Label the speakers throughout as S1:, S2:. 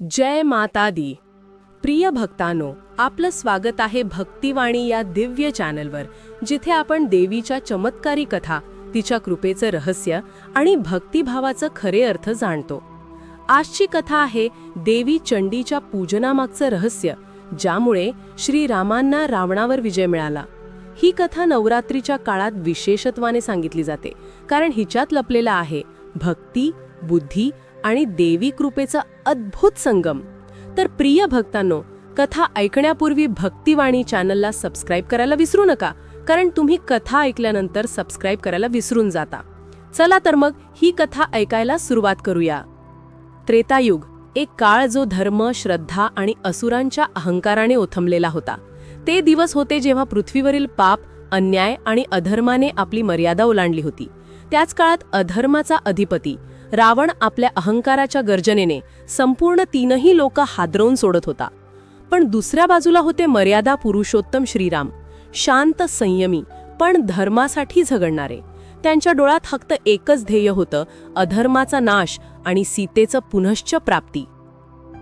S1: जय माता दी. प्रिय भक्तानो आपलं स्वागत आहे भक्तिवाणी या दिव्य चॅनलवर जिथे आपण देवीच्या चमत्कारी कथा तिच्या कृपेचं रहस्य आणि भक्तिभावाचं खरे अर्थ जाणतो. आजची कथा आहे देवी चंडीच्या पूजनामागचं रहस्य ज्यामुळे श्रीरामांना रावणावर विजय मिळाला. ही कथा नवरात्रीच्या काळात विशेषत्वाने सांगितली जाते कारण हिच्यात लपलेला आहे भक्ती बुद्धी आणि देवी कृपेचा अद्भुत संगम. तर प्रिय भक्तांनो कथा ऐकण्यापूर्वी भक्तिवाणी चॅनलला सबस्क्राईब करायला विसरू नका कारण तुम्ही कथा ऐकल्यानंतर सबस्क्राईब करायला विसरून जाता. चला तर मग ही कथा ऐकायला सुरुवात करूया. त्रेतायुग एक काळ जो धर्म श्रद्धा आणि असुरांच्या अहंकाराने ओथंबलेला होता. ते दिवस होते जेव्हा पृथ्वीवरील पाप अन्याय आणि अधर्माने आपली मर्यादा ओलांडली होती. त्याच काळात अधर्माचा अधिपती रावण आपल्या अहंकाराच्या गर्जनेने संपूर्ण तीनही लोक हादरवून सोडत होता. पण दुसऱ्या बाजूला होते मर्यादा पुरुषोत्तम श्रीराम. शांत संयमी पण धर्मासाठी झगडणारे. त्यांच्या डोळ्यात फक्त एकच ध्येय होतं अधर्माचा नाश आणि सीतेचं पुनश्च प्राप्ती.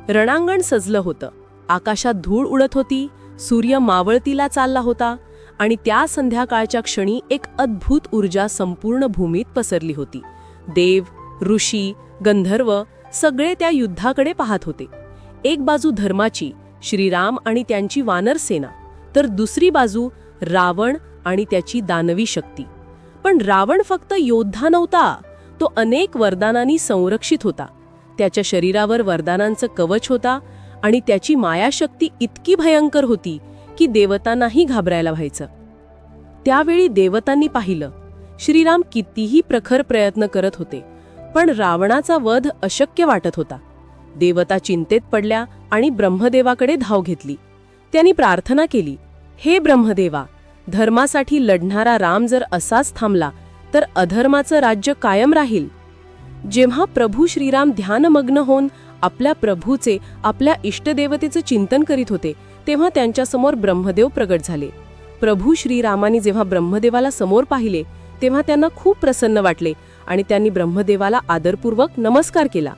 S1: रणांगण सजलं होतं. आकाशात धूळ उडत होती सूर्य मावळतीला चालला होता आणि त्या संध्याकाळच्या क्षणी एक अद्भुत ऊर्जा संपूर्ण भूमीत पसरली होती. देव ऋषी गंधर्व सगळे त्या युद्धाकडे पाहत होते. एक बाजू धर्माची श्रीराम आणि त्यांची वानर सेना तर दुसरी बाजू रावण आणि त्याची दानवी शक्ती. पण रावण फक्त योद्धा नव्हता तो अनेक वरदानांनी संरक्षित होता. त्याच्या शरीरावर वरदानांचं कवच होता आणि त्याची मायाशक्ती इतकी भयंकर होती की देवतांनाही घाबरायला व्हायचं. त्यावेळी देवतांनी पाहिलं श्रीराम कितीही प्रखर प्रयत्न करत होते पण रावणाचा वध अशक्य वाटत होता. देवता चिंतेत पडल्या आणि ब्रह्मदेवाकडे धाव घेतली. त्यांनी प्रार्थना केली हे ब्रह्मदेवा धर्मासाठी लढणारा राम जर असाच थांबला तर अधर्माचं राज्य कायम राहील. जेव्हा प्रभू श्रीराम ध्यानमग्न होऊन आपल्या प्रभूचे आपल्या इष्टदेवतेचं चिंतन करीत होते तेव्हा त्यांच्यासमोर ब्रह्मदेव प्रगट झाले. प्रभू श्रीरामाने जेव्हा ब्रह्मदेवाला समोर पाहिले तेव्हा त्यांना खूप प्रसन्न वाटले. आणि त्यांनी ब्रह्मदेवाला आदरपूर्वक नमस्कार केला.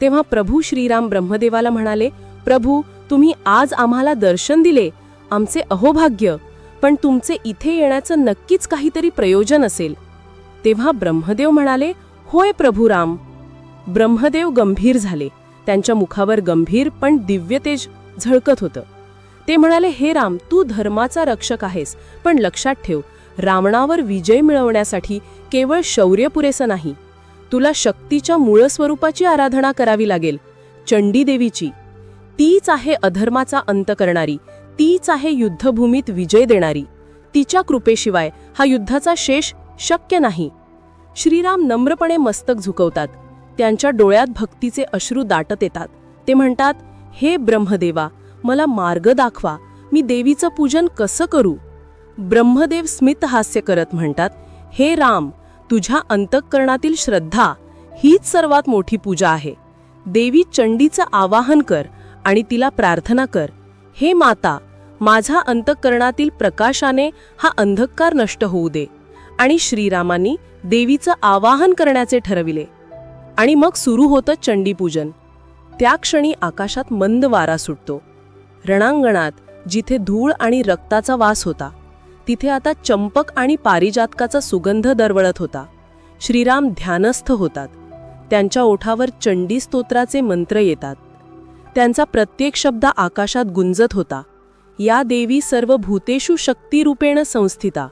S1: तेव्हा प्रभू श्रीराम ब्रह्मदेवाला म्हणाले प्रभू तुम्ही आज आम्हाला दर्शन दिले. आमचे अहोभाग्य. पण तुमचे इथे येण्याचं नक्कीच काहीतरी प्रयोजन असेल. तेव्हा ब्रह्मदेव म्हणाले होय प्रभू राम. ब्रह्मदेव गंभीर झाले. त्यांच्या मुखावर गंभीर पण दिव्य तेज झळकत होतं. ते म्हणाले हे राम तू धर्माचा रक्षक आहेस. पण लक्षात ठेव रावणावर विजय मिळवण्यासाठी केवळ शौर्य पुरेसं नाही तुला शक्तीच्या मूळ स्वरूपाची आराधना करावी लागेल चंडी देवीची. तीच आहे अधर्माचा अंत करणारी तीच आहे युद्धभूमीत विजय देणारी. तिच्या कृपेशिवाय हा युद्धाचा शेष शक्य नाही. श्रीराम नम्रपणे मस्तक झुकवतात. त्यांच्या डोळ्यात भक्तीचे अश्रू दाटत येतात. ते म्हणतात हे ब्रह्मदेवा मला मार्ग दाखवा. मी देवीचं पूजन कसं करू? ब्रह्मदेव स्मित हास्य करत म्हणतात हे राम तुझ्या अंतःकरणातील श्रद्धा हीच सर्वात मोठी पूजा आहे. देवी चंडीचं आवाहन कर आणि तिला प्रार्थना कर. हे माता माझा अंतःकरणातील प्रकाशाने हा अंधकार नष्ट होऊ दे आणि श्रीरामांनी देवीचं आवाहन करण्याचे ठरविले. आणि मग सुरू होतं चंडीपूजन. त्या क्षणी आकाशात मंद वारा सुटतो. रणांगणात जिथे धूळ आणि रक्ताचा वास होता. तिथे आता चंपक आणि पारिजातकाचा सुगंध दरवळत होता. श्रीराम ध्यानस्थ होतात. त्यांच्या ओठावर चंडी स्तोत्राचे मंत्र येतात. त्यांचा प्रत्येक शब्द आकाशात गुंजत होता. या देवी सर्व भूतेषु शक्तीरूपेण संस्थिता.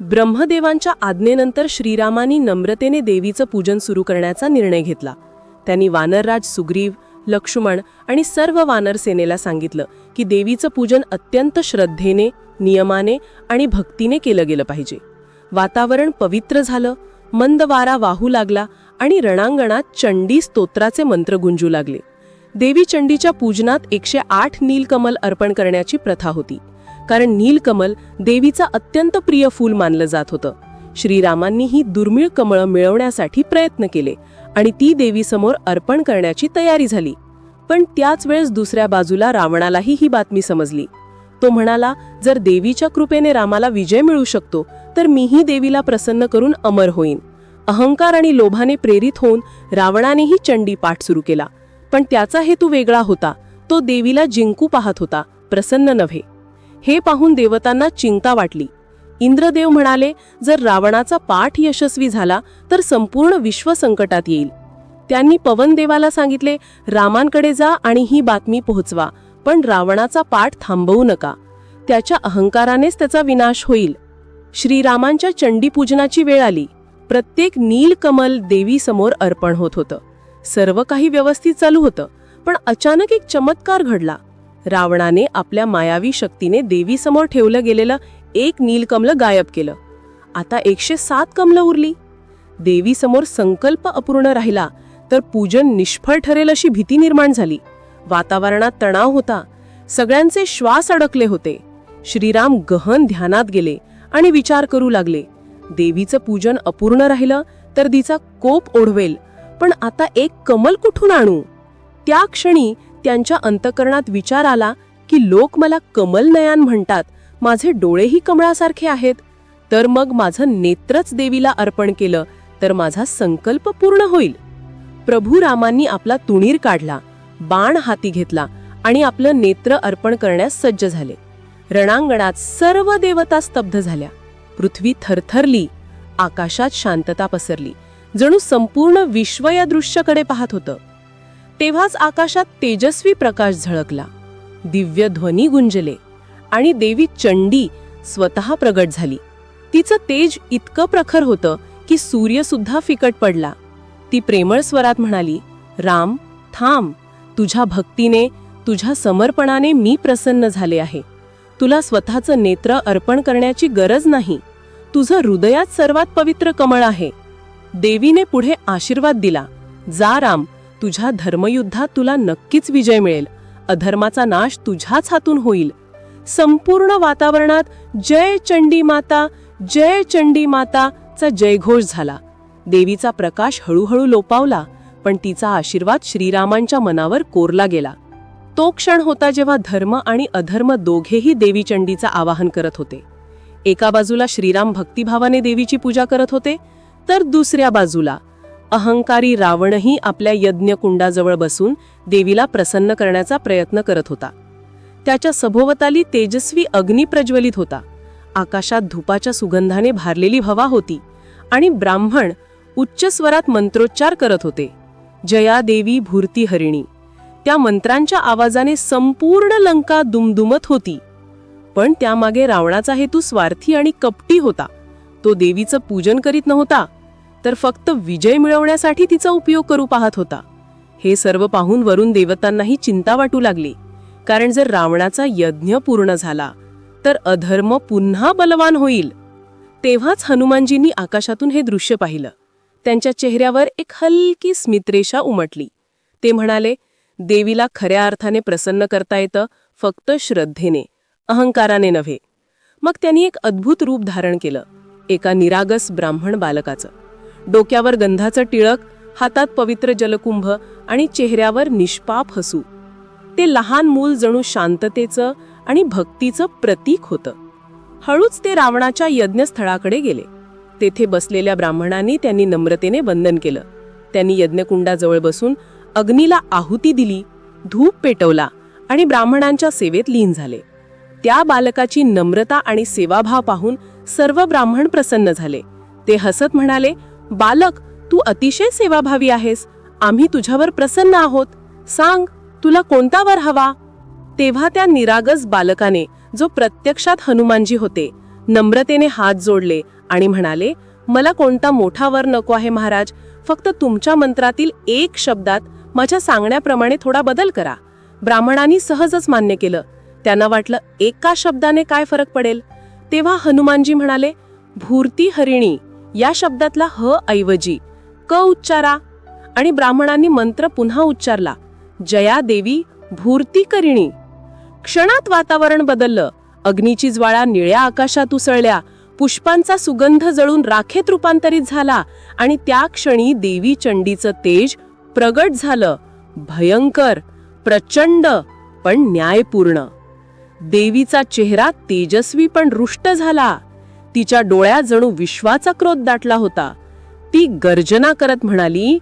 S1: ब्रह्मदेवांच्या आज्ञेनंतर श्रीरामानी नम्रतेने देवीचं पूजन सुरू करण्याचा निर्णय घेतला. त्यांनी वानरराज सुग्रीव लक्ष्मण आणि सर्व वानर सेनेला सांगितलं की देवीचं पूजन अत्यंत श्रद्धेने नियमाने आणि भक्तीने केलं गेलं पाहिजे. वातावरण पवित्र झालं मंद वारा वाहू लागला आणि रणांगणात चंडी स्तोत्राचे मंत्र गुंजू लागले. देवी चंडीच्या पूजनात एकशे आठ नीलकमल अर्पण करण्याची प्रथा होती. कारण नीलकमल देवीचा अत्यंत प्रिय फूल मानलं जात होतं. श्रीरामांनी ही दुर्मिळ कमळं मिळवण्यासाठी प्रयत्न केले आणि ती देवीसमोर अर्पण करण्याची तयारी झाली. पण त्याच वेळेस दुसऱ्या बाजूला रावणालाही ही बातमी समजली. तो म्हणाला जर देवीच्या कृपेने रामाला विजय मिळू शकतो तर मीही देवीला प्रसन्न करून अमर होईन. अहंकार आणि लोभाने प्रेरित होऊन रावणानेही चंडी पाठ सुरू केला. पण त्याचा हेतू वेगळा होता. तो देवीला जिंकू पाहत होता प्रसन्न नव्हे. हे पाहून देवतांना चिंता वाटली. इंद्रदेव म्हणाले जर रावणाचा पाठ यशस्वी झाला तर संपूर्ण विश्व संकटात येईल. त्यांनी पवनदेवाला सांगितले रामांकडे जा आणि ही बातमी पोहोचवा. पण रावणाचा पाठ थांबवू नका. त्याच्या अहंकारानेच त्याचा विनाश होईल. श्रीरामांच्या चंडीपूजनाची वेळ आली. प्रत्येक नीलकमल देवीसमोर अर्पण होत होतं. सर्व काही व्यवस्थित चालू होतं पण अचानक एक चमत्कार घडला. रावणाने आपल्या मायावी शक्तीने देवीसमोर ठेवलं गेलेलं एक नीलकमल गायब केलं. आता एकशे सात कमलं उरली. देवीसमोर संकल्प अपूर्ण राहिला तर पूजन निष्फळ ठरेल अशी भीती निर्माण झाली. वातावरणात तणाव होता. सगळ्यांचे श्वास अडकले होते. श्रीराम गहन ध्यानात गेले आणि विचार करू लागले. देवीचं पूजन अपूर्ण राहिलं तर तिचा कोप ओढवेल पण आता एक कमल कुठून आणू? त्या क्षणी त्यांच्या अंतकरणात विचार आला की लोक मला कमल नयन म्हणतात. माझे डोळेही कमळासारखे आहेत. तर मग माझं नेत्रच देवीला अर्पण केलं तर माझा संकल्प पूर्ण होईल. प्रभू रामांनी आपला तुणीर काढला. बाण हाती घेतला आणि आपलं नेत्र अर्पण करण्यास सज्ज झाले. रणांगणात सर्व देवता स्तब्ध झाल्या. पृथ्वी थरथरली आकाशात शांतता पसरली. जणू संपूर्ण विश्व या दृश्याकडे पाहत होतं. तेव्हाच आकाशात तेजस्वी प्रकाश झळकला. दिव्य ध्वनी गुंजले आणि देवी चंडी स्वतः प्रगट झाली. तिचं तेज इतकं प्रखर होतं की सूर्यसुद्धा फिकट पडला. ती प्रेमळ स्वरात म्हणाली राम थांब. तुझ्या भक्तीने तुझ्या समर्पणाने मी प्रसन्न झाले आहे. तुला स्वतःचं नेत्र अर्पण करण्याची गरज नाही. तुझं हृदयात सर्वात पवित्र कमळ आहे. देवीने पुढे आशीर्वाद दिला. जा राम तुझ्या धर्मयुद्धात तुला नक्कीच विजय मिळेल. अधर्माचा नाश तुझ्याच हातून होईल. संपूर्ण वातावरणात जय चंडी माता जय चंडी माता चा जयघोष झाला. देवीचा प्रकाश हळूहळू लोपावला. पण तिचा आशीर्वाद श्रीरामांच्या मनावर कोरला गेला. तो क्षण होता जेव्हा धर्म आणि अधर्म दोघेही देवीचंडीचं आवाहन करत होते. एका बाजूला श्रीराम भक्तिभावाने देवीची पूजा करत होते तर दुसऱ्या बाजूला अहंकारी रावणही आपल्या यज्ञकुंडाजवळ बसून देवीला प्रसन्न करण्याचा प्रयत्न करत होता. त्याच्या सभोवताली तेजस्वी अग्नी प्रज्वलित होता. आकाशात धुपाच्या सुगंधाने भारलेली हवा होती आणि ब्राह्मण उच्च स्वरात मंत्रोच्चार करत होते. जया देवी त्या मंत्रांच्या आवाजाने संपूर्ण लंका दुमदुमत होती. पण त्यामागे रावणाचा हेतू स्वार्थी आणि कपटी होता. तो देवीचं पूजन करीत नव्हता तर फक्त विजय मिळवण्यासाठी तिचा उपयोग करू पाहत होता. हे सर्व पाहून वरून देवतांनाही चिंता वाटू लागली. कारण जर रावणाचा यज्ञ पूर्ण झाला तर अधर्म पुन्हा बलवान होईल. तेव्हाच हनुमानजींनी आकाशातून हे दृश्य पाहिलं. त्यांच्या चेहऱ्यावर एक हलकी स्मितरेषा उमटली. ते म्हणाले देवीला खऱ्या अर्थाने प्रसन्न करता येतं फक्त श्रद्धेने अहंकाराने नव्हे. मग त्यांनी एक अद्भुत रूप धारण केलं एका निरागस ब्राह्मण बालकाचं. डोक्यावर गंधाचं टिळक हातात पवित्र जलकुंभ आणि चेहऱ्यावर निष्पाप हसू. ते लहान मूल जणू शांततेचं आणि भक्तीचं प्रतीक होतं. हळूच ते रावणाच्या यज्ञस्थळाकडे गेले. तेथे बसलेल्या ब्राह्मणांनी त्यांनी नम्रतेने वंदन केलं. त्यांनी यज्ञकुंडाजवळ बसून अग्नीला आहुती दिली धूप पेटवला आणि ब्राह्मणांच्या सेवेत लीन झाले. त्या बालकाची नम्रता आणि सेवाभाव पाहून सर्व ब्राह्मण प्रसन्न झाले. ते हसत म्हणाले बालक तू अतिशय सेवाभावी आहेस. आम्ही तुझ्यावर प्रसन्न आहोत. सांग तुला कोणता वर हवा? तेव्हा त्या निरागस बालकाने जो प्रत्यक्षात हनुमानजी होते नम्रतेने हात जोडले आणि म्हणाले मला कोणता मोठा वर नको आहे महाराज. फक्त तुमच्या मंत्रातील एक शब्दात माझ्या सांगण्याप्रमाणे थोडा बदल करा. ब्राह्मणांनी सहजच मान्य केलं. त्यांना वाटलं एका शब्दाने काय फरक पडेल? तेव्हा हनुमानजी म्हणाले भूर्ती हरिणी या शब्दातला ह ऐवजी क उच्चारा. आणि ब्राह्मणांनी मंत्र पुन्हा उच्चारला जया देवी भूर्ती करिणी. क्षणात वातावरण बदललं. अग्नीची ज्वाळा निळ्या आकाशात उसळल्या. पुष्पांचा सुगंध जळून राखेत रूपांतरित झाला आणि त्या क्षणी देवी चंडीचं तेज प्रगट झालं. भयंकर प्रचंड पण न्यायपूर्ण. देवीचा चेहरा तेजस्वी पण रुष्ट झाला. तिच्या डोळ्यात जणू विश्वाचा क्रोध दाटला होता. ती गर्जना करत म्हणाली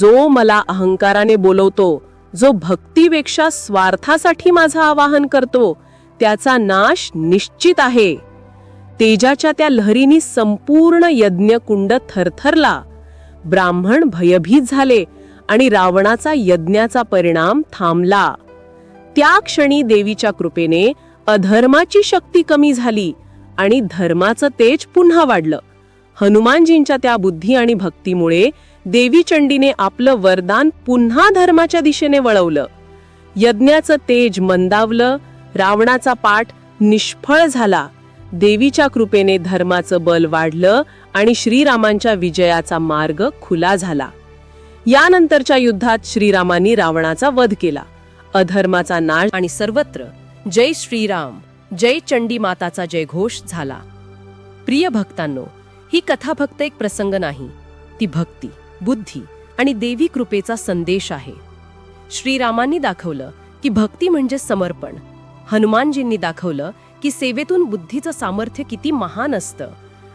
S1: जो मला अहंकाराने बोलवतो जो भक्तीपेक्षा स्वार्थासाठी माझं आवाहन करतो त्याचा नाश निश्चित आहे. तेजाच्या त्या लहरीनी संपूर्ण यज्ञकुंड थरथरला. ब्राह्मण भयभीत झाले आणि रावणाचा यज्ञाचा परिणाम थांबला. त्या क्षणी देवीच्या कृपेने अधर्माची शक्ती कमी झाली आणि धर्माचं तेज पुन्हा वाढलं. हनुमानजींच्या त्या बुद्धी आणि भक्तीमुळे देवी चंडीने आपलं वरदान पुन्हा धर्माच्या दिशेने वळवलं. यज्ञाचं तेज मंदावलं रावणाचा पाठ निष्फळ झाला. देवीच्या कृपेने धर्माचं बल वाढलं आणि श्रीरामांच्या विजयाचा मार्ग खुला झाला. यानंतरच्या युद्धात श्रीरामांनी रावणाचा वध केला. अधर्माचा नाश आणि सर्वत्र जय श्रीराम जय चंडी माताचा जयघोष झाला. प्रिय भक्तांनो ही कथा फक्त एक प्रसंग नाही ती भक्ती बुद्धी आणि देवी कृपेचा संदेश आहे. श्रीरामांनी दाखवलं की भक्ती म्हणजे समर्पण. हनुमानजींनी दाखवलं की सेवेतून बुद्धीचं सामर्थ्य किती महान असतं.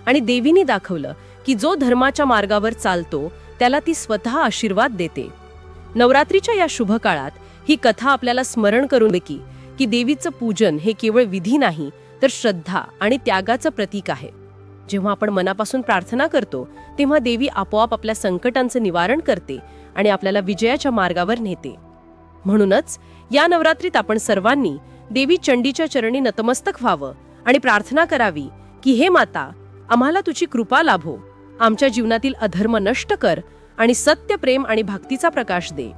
S1: आणि देवीनी दाखवलं की जो धर्माच्या मार्गावर चालतो त्याला ती स्वतः आशीर्वाद देते. नवरात्रीच्या या शुभ काळात ही कथा आपल्याला स्मरण करून की की देवीचं पूजन हे केवळ विधी नाही तर श्रद्धा आणि त्यागाचं प्रतीक आहे. जेव्हा आपण मनापासून प्रार्थना करतो तेव्हा देवी आपोआप आपल्या संकटांचं निवारण करते आणि आपल्याला विजयाच्या मार्गावर नेते. म्हणूनच या नवरात्रीत आपण सर्वांनी देवी चंडीच्या चरणी नतमस्तक व्हावं आणि प्रार्थना करावी की हे माता आम्हाला तुझी कृपा लाभो. आमच्या जीवनातील अधर्म नष्ट कर आणि सत्य प्रेम आणि भक्तीचा प्रकाश दे.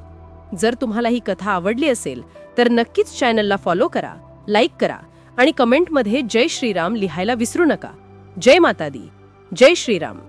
S1: जर तुम्हाला ही कथा आवडली असेल तर नक्कीच चॅनलला फॉलो करा लाईक करा आणि कमेंटमध्ये जय श्रीराम लिहायला विसरू नका. जय माता दी जय श्रीराम.